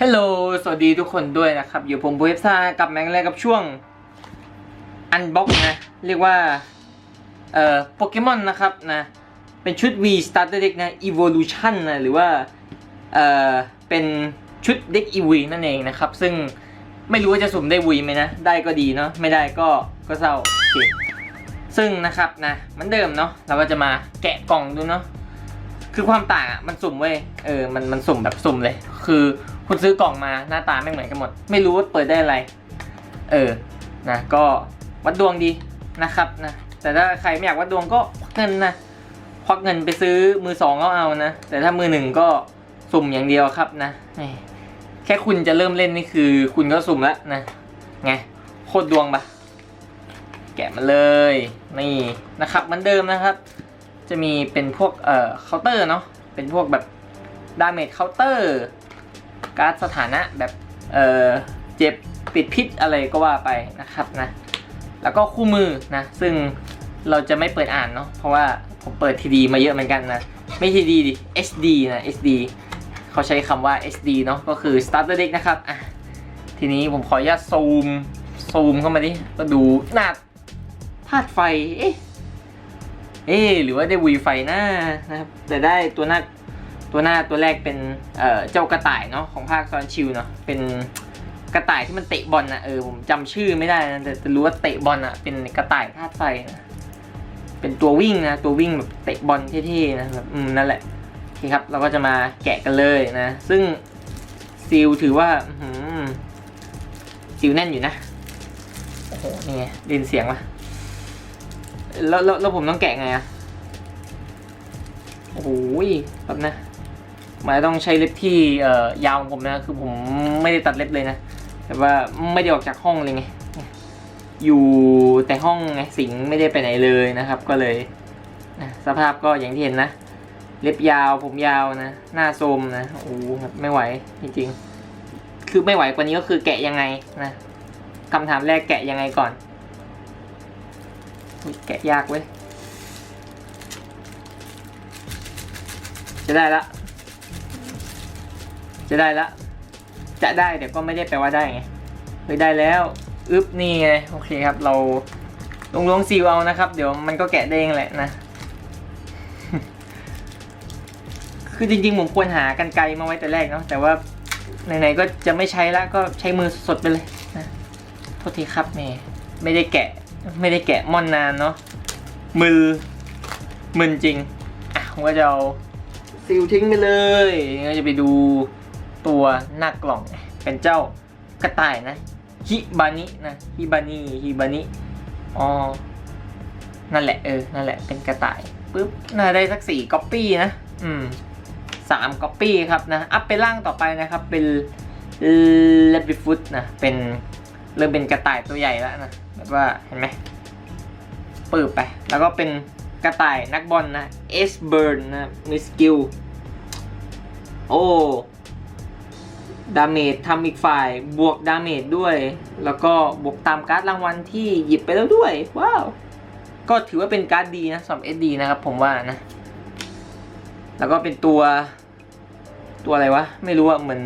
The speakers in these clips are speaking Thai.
ฮัลโหล สวัสดีทุกคนด้วยนะครับ อยู่ผมบูเอฟซ่ากับแมงแรกกับช่วงอันบ็อกนะ เรียกว่า เอ่อโปเกมอนนะครับนะ เป็นชุด V Starter Deck นะ Evolution นะ หรือว่า เอ่อ เป็นชุดเด็ก EV นั่นเองนะครับ ซึ่งไม่รู้ว่าจะสุ่มได้ V ไหมนะ ได้ก็ดีเนาะ ไม่ได้ก็ก็เศร้าซึ่งนะครับนะมือนเดิมเนาะ เราก็จะมาแกะกล่องดูเนาะ คือความต่างอะ มันสุ่มเว้ย เออ มันมันสุ่มแบบสุ่มเลย คือ คุณซื้อกล่องมาหน้าตาไม่เหมือนกันหมด ไม่รู้ว่าเปิดได้อะไร เออนะก็วัดดวงดีนะครับนะแต่ถ้าใครไม่อยากวัดดวงก็ควักเงินนะควักเงินไปซื้อมือสองก็เอานะ แต่ถ้ามือหนึ่งก็สุ่มอย่างเดียวครับนะแค่คุณจะเริ่มเล่นนี่คือ คุณก็สุ่มแล้วนะไงโคตรดวงปะแกะมาเลยนี่นะครับเหมือนเดิมนะครับ จะมีเป็นพวกเอ่อเคาน์เตอร์เนาะเป็นพวกแบบดาเมจเคาน์เตอร์ การ์ดสถานะแบบเออเจ็บปิดพิษอะไรก็ว่าไปนะครับนะ แล้วก็คู่มือนะ ซึ่งเราจะไม่เปิดอ่านเนาะเพราะว่าผมเปิดทีดีมาเยอะเหมือนกันนะ ไม่ทีดีดิ SD นะ SD เขาใช้คำว่า SD เนาะก็คือ starter deck นะครับอะทีนี้ผมขออนุญาตซูม ซูมเข้ามาดิ ก็ดูหน้าธาตุไฟ เอ๊ะเอ๊ะหรือว่าได้วีไฟหน้านะครับ แต่ได้ตัวหน้า ตัวหน้าตัวแรกเป็นเอ่อเจ้ากระต่ายเนาะของภาคซอนชิวเนาะเป็นกระต่ายที่มันเตะบอลนะเออผมจำชื่อไม่ได้นะแต่รู้ว่าเตะบอลอะเป็นกระต่ายธาตุไฟนะเป็นตัววิ่งนะตัววิ่งแบบเตะบอลเท่ๆนะแบบอืมนั่นแหละโอเคครับ เราก็จะมาแกะกันเลยนะ ซึ่งซีลถือว่าอืซีลแน่นอยู่นะโอ้โหนี่ไงดินเสียงปะแล้วแล้วแล้วผมต้องแกะไงอะโอ้โหแบบนะ มายต้องใช้เล็บที่เอ่อยาวของผมนะ คือผมไม่ได้ตัดเล็บเลยนะ แต่ว่าไม่ได้ออกจากห้องเลยไง อยู่แต่ห้องไงสิงไม่ได้ไปไหนเลยนะครับ ก็เลยสภาพก็อย่างที่เห็นนะ เล็บยาวผมยาวนะ หน้าโทมนะ โอ้ไม่ไหวจริงๆ คือไม่ไหวกว่านี้ก็คือแกะยังไงนะคำถามแรกแกะยังไงก่อน แกะยากเว้ย จะได้ละ จะได้ละ จะได้แต่ก็ไม่ได้แปลว่าได้ไงเฮ้ยได้แล้วอึ๊บนี่ไงโอเคครับ เราลงลงซีลเอานะครับ เดี๋ยวมันก็แกะได้งแหละนะ คือจริงๆผมควรหากันไกลมาไว้แต่แรกเนาะแต่ว่าไหนๆก็จะไม่ใช้ละก็ใช้มือสดไปเลยนะโทษทีครับแม่ไม่ได้แกะ ไม่ได้แกะม่อนนานเนาะมือมึนจริงอะผมก็จะเอาซีลทิ้งไปเลยก็จะไปดู ตัวหน้ากล่องเป็นเจ้ากระต่ายนะฮิบานินะฮิบานิฮิบานิอ๋อนั่นแหละเออนั่นแหละเป็นกระต่ายปุ๊บน่าได้สักสี่ก๊อปปี้นะอืมสามก๊อปปี้ครับนะอัพไปล่างต่อไปนะครับ เป็นเลบิฟุตนะเป็นเริ่มเป็นกระต่ายตัวใหญ่แล้วนะแบบว่าเห็นไหมปืบไป แล้วก็เป็นกระต่ายนักบอลนะเอสเบิร์นนะมีสกิลโอ้ ดาเมจทำอีกฝ่ายบวกดาเมจด้วย แล้วก็บวกตามการ์ดรางวัลที่หยิบไปแล้วด้วย ว้าว ก็ถือว่าเป็นการ์ดดีนะสำหรับ SD นะครับผมว่านะ แล้วก็เป็นตัวตัวอะไรวะ ไม่รู้อะเหมือน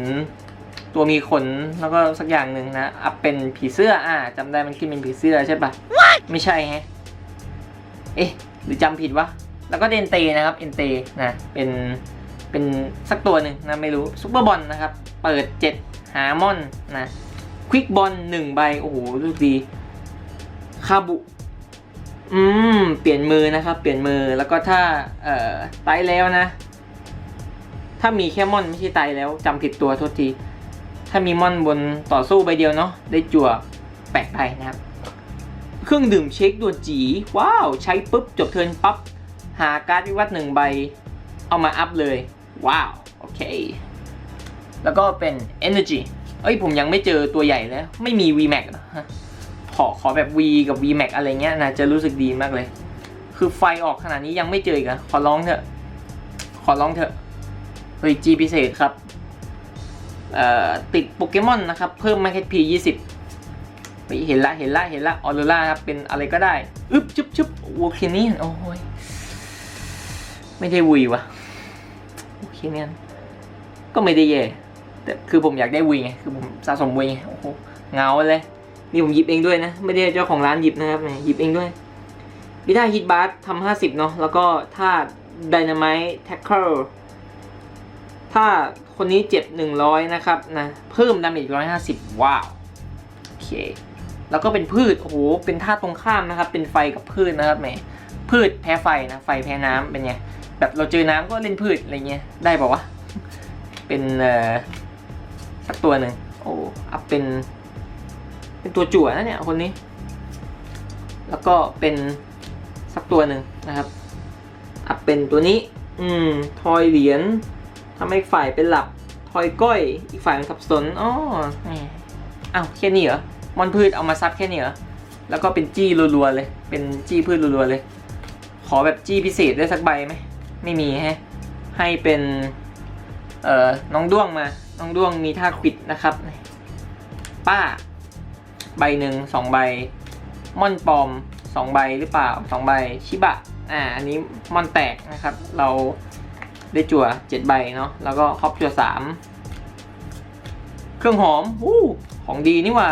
ตัวมีขนแล้วก็สักอย่างหนึ่งนะอัพเป็นผีเสื้ออ่าจำได้มันขึ้นเป็นผีเสื้อใช่ปะไม่ใช่แฮะเอ๊ะหรือจำผิดวะแล้วก็เดนเตนะครับเอนเตนะเป็นเป็นสักตัวหนึ่งนะไม่รู้ซุปเปอร์บอลนะครับ เปิด 7 หามอนนะควิกบอลหนึ่งใบ โอ้โหลูกดีคาบุอืม เปลี่ยนมือนะครับ เปลี่ยนมือแล้วก็ถ้า เอ่อไตแล้วนะ ถ้ามีแค่มอนไม่ใช่ไตแล้วจำผิดตัวโทษที ถ้ามีมอนบนต่อสู้ใบเดียวเนาะได้จั่วแปลกไปนะครับ เครื่องดื่มเช็คด่วนจี ว้าว ใช้ปุ๊บ จบเทินปั๊บ หาการ์ดวิวัฒน์หนึ่งใบ เอามาอัพเลย ว้าว โอเค แล้วก็เป็น energy เอ้ยผมยังไม่เจอตัวใหญ่แล้ว ไม่มี VMAX เหรอฮะขอขอแบบ V กับ VMAX อะไรเงี้ยนะจะรู้สึกดีมากเลย คือไฟออกขนาดนี้ยังไม่เจออีกอะขอร้องเถอะ ขอร้องเถอะเฮ้ย G พิเศษครับเอ่อติดโปเกมอนนะครับ เพิ่มมาแค่ P 20เฮ้ยเห็นละเห็นละเห็นละออโรล่าครับ เป็นอะไรก็ได้อึ๊บจุ๊บจุ๊บโอเคนี่โอ้ยไม่ได้วุยวะโอเคเนี่ยก็ไม่ได้แย่ แต่คือผมอยากได้วีไงคือผมสะสมวีไงโอ้โหเงาเลยนี่ผมหยิบเองด้วยนะ ไม่ได้เจ้าของร้านหยิบนะครับหยิบเองด้วยวิธีฮิตบาร์ทำห้าสิบเนาะแล้วก็ถ้า Dynamite Tackle ถ้าคนนี้เจ็บหนึ่งร้อยนะครับนะเพิ่มดาเมจร้อยห้าสิบว้าวโอเคแล้วก็เป็นพืชโอ้โหเป็นท่าตรงข้ามนะครับ เป็นไฟกับพืชนะครับแหมพืชแพ้ไฟนะไฟแพ้น้ำเป็นไงแบบเราเจอน้ำก็เล่นพืชอะไรเงี้ยได้ป่าวะเป็นเอ่อ สักตัวหนึ่งโอ้อัพเป็น เป็นตัวจั่วนะเนี่ยคนนี้ แล้วก็เป็นสักตัวหนึ่งนะครับ อัพเป็นตัวนี้ อืม ทอยเหรียญทำให้ฝ่ายเป็นหลับ ทอยก้อย อีกฝ่ายเป็นสับสนอ๋อแหมอ้าวแค่นี้เหรอมอนพืชเอามาซับแค่นี้เหรอแล้วก็เป็นจี้รัวๆเลย เป็นจี้พืชรัวๆเลย ขอแบบจี้พิเศษได้สักใบไหม ไม่มีแฮะ ให้เป็น เอ่อ น้องด้วงมา น้องด้วงมีท่าควิดนะครับ ป้า ใบหนึ่งสองใบ ม่อนปลอมสองใบหรือเปล่าสองใบชิบะ อ่า อันนี้ม่อนแตกนะครับ เราได้จั่วเจ็ดใบเนาะแล้วก็ครอบจั่วสามเครื่องหอมวู้ของดีนี่ว่า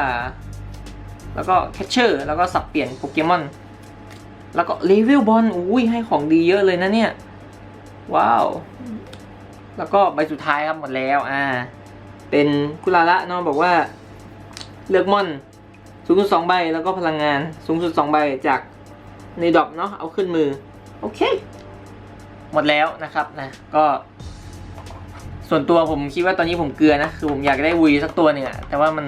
แล้วก็แคชเชอร์ แล้วก็สับเปลี่ยนโปเกมอน แล้วก็เลเวลบอลอุ้ยให้ของดีเยอะเลยนะเนี่ย ว้าว แล้วก็ใบสุดท้ายครับหมดแล้วอ่า เป็นกุลาระเนาะบอกว่า เลือกม่อน สูงสุดสองใบแล้วก็พลังงานสูงสุดสองใบจากในดอปเนาะเอาขึ้นมือ โอเค หมดแล้วนะครับนะก็ ส่วนตัวผมคิดว่าตอนนี้ผมเกลือนะคือผมอยากได้วีสักตัวหนึ่งอะแต่ว่ามัน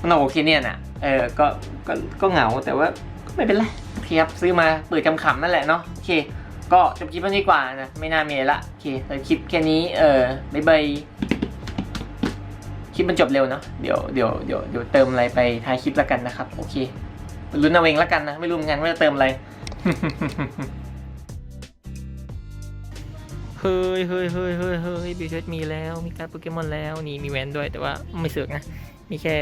มันโอเคเนี่ยนะเออก็ก็ก็เหงาแต่ว่าก็ไม่เป็นไรโอเคครับซื้อมาเปิดคำๆนั่นแหละเนาะโอเค ก็จบคลิปเท่านี้กว่านะ ไม่น่ามีอะไรละ โอเคแต่คลิปแค่นี้ เออบ๊ายบายคลิปมันจบเร็วเนาะ เดี๋ยวเดี๋ยวเดี๋ยวเดี๋ยวเติมอะไรไปท้ายคลิปแล้วกันนะครับ โอเคลุ้นเอาเองแล้วกันนะ ไม่รู้เหมือนกันว่าจะเติมอะไร เฮ้ยเฮ้ยเฮ้ยเฮ้ยเฮ้ยบีเชมีแล้ว มีการดโปเกมอนแล้ว นี่มีแวนด้วย แต่ว่าไม่เสือกนะ มีแค่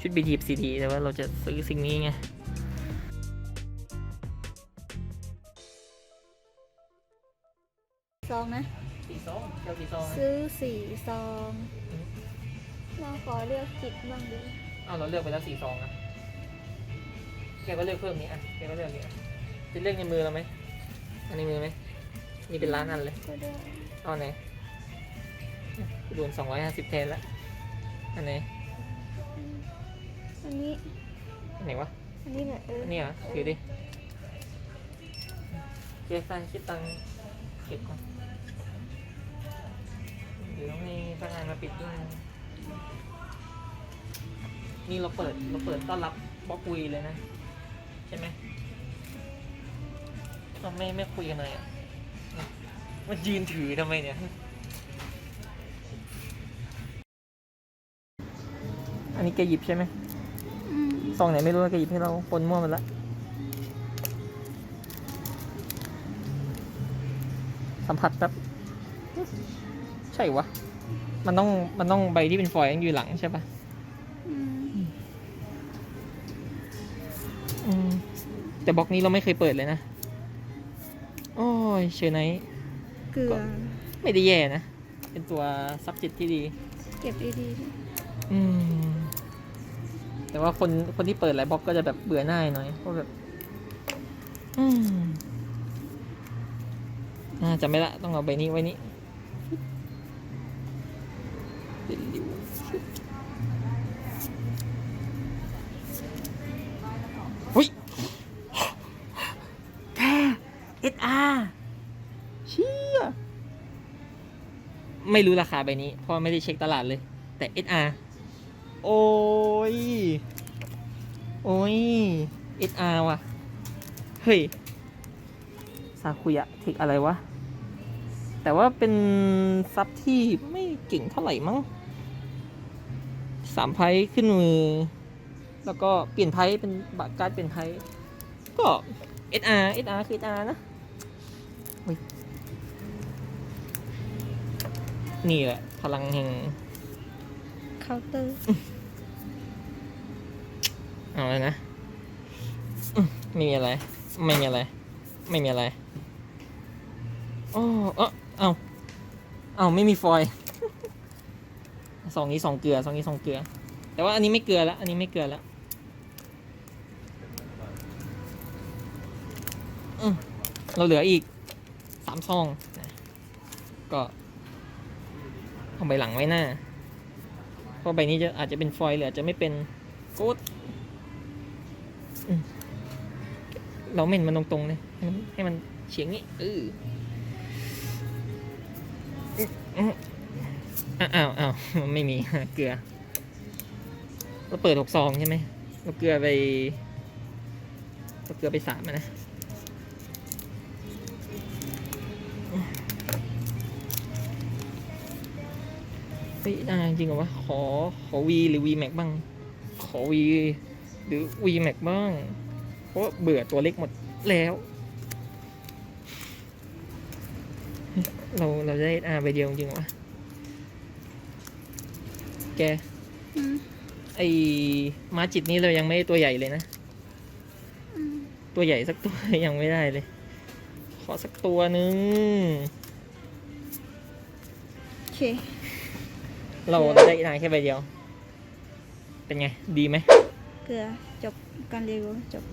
ชุดบีทีซีดีแต่ว่าเราจะซื้อสิ่งนี้ไง ซองนะ สีซองเจ้าสีซองซื้อสี่ซองเราขอเลือกจิตบ้างดิอ้าวเราเลือกไปแล้วสีซองนะแกก็เลือกเพิ่มนี้อะแกก็เลือกนี้อะจะเลือกในมือเราไหมอันในมือไหมนี่เป็นล้านอันเลยก็ได้เอาไหนรวมสองร้อยห้าสิบแทนละอันไหนอันนี้อันไหนวะอันนี้แหละเอออันนี้เหรอถือดิเก็บตังค์คิดตังค์เก็บก่อนานมาปิดด้วยนี่เราเปิดเราเปิดต้อนรับบล็อกคุยเลยนะ ใช่ไหมเราไม่ไม่คุยกันเลยอะมันยืนถือทำไมเนี่ย อันนี้แกหยิบใช่ไหมอืมซองไหนไม่รู้แล้วแกหยิบให้เราปนมั่วหมันละสัมผัสแป๊บใช่วะ มันต้องมันต้องใบที่เป็นฟอยล์อยู่หลังใช่ปะอืมอืมแต่บล็อกนี้เราไม่เคยเปิดเลยนะ โอ้ยเชอร์ไนท์เกลือไม่ได้แย่นะ เป็นตัวซับจิตที่ดี เก็บดีๆดิอืม แต่ว่าคนคนที่เปิดหลายบล็อกก็จะแบบเบื่อหน้ายหน่อยเพราะแบบ อืมอ่าจำไม่ละต้องเอาใบนี้ไว้นี้เดี๋ยวดิวหุ้ยแกเอสอาร์เชี่ย ไม่รู้ราคาใบนี้เพราะไม่ได้เช็คตลาดเลย แต่ SR โอ้ย โอ้ย SR ว่ะ เฮ้ยซาคุยะเทคอะไรวะ แต่ว่าเป็นซับที่ไม่เก่งเท่าไหร่มั้งสามไพ่ขึ้นมือ แล้วก็เปลี่ยนไพ่เป็นบัตรการ์ดเปลี่ยนไพ่ก็ SR SR คือ SR นะ นี่แหละ พลังแห่งเคาน์เตอร์เอาเลยนะอืมไม่มีอะไร ไม่มีอะไร ไม่มีอะไรโอ้เออเอาเอาไม่มีฟอยล์สองนี้สองเกลือสองนี้สองเกลือ แต่ว่าอันนี้ไม่เกลือแล้วอันนี้ไม่เกลือแล้วอืมเราเหลืออีกสามซองนะก็ เอาใบหลังไว้หน้า เพราะใบนี้จะอาจจะเป็นฟอยล์หรืออาจจะไม่เป็นกูดเราเม่นมันตรงๆเลยให้มันให้มันเฉียงนี้เอออ้าวอ้าวไม่มีเกลือ เราเปิดหกซองใช่ไหมเราเกลือไปเราเกลือไปสามนะ ฮ้ยได้จริงเหรอวะ ขอ ขอวีหรือวีแม็กบ้าง ขอวีหรือวีแม็กบ้าง เพราะเบื่อตัวเล็กหมดแล้ว เราเราจะได้อาไปเดียวจริงเหรอวะ แก อืมไอมาจิตนี้เรายังไม่ได้ตัวใหญ่เลยนะ อืมตัวใหญ่สักตัว ยังไม่ได้เลย ขอสักตัวหนึ่งโอเค เราเราได้นายแค่ใบเดียว เป็นไง ดีไหม เกลือจบการเรียนรู้จบ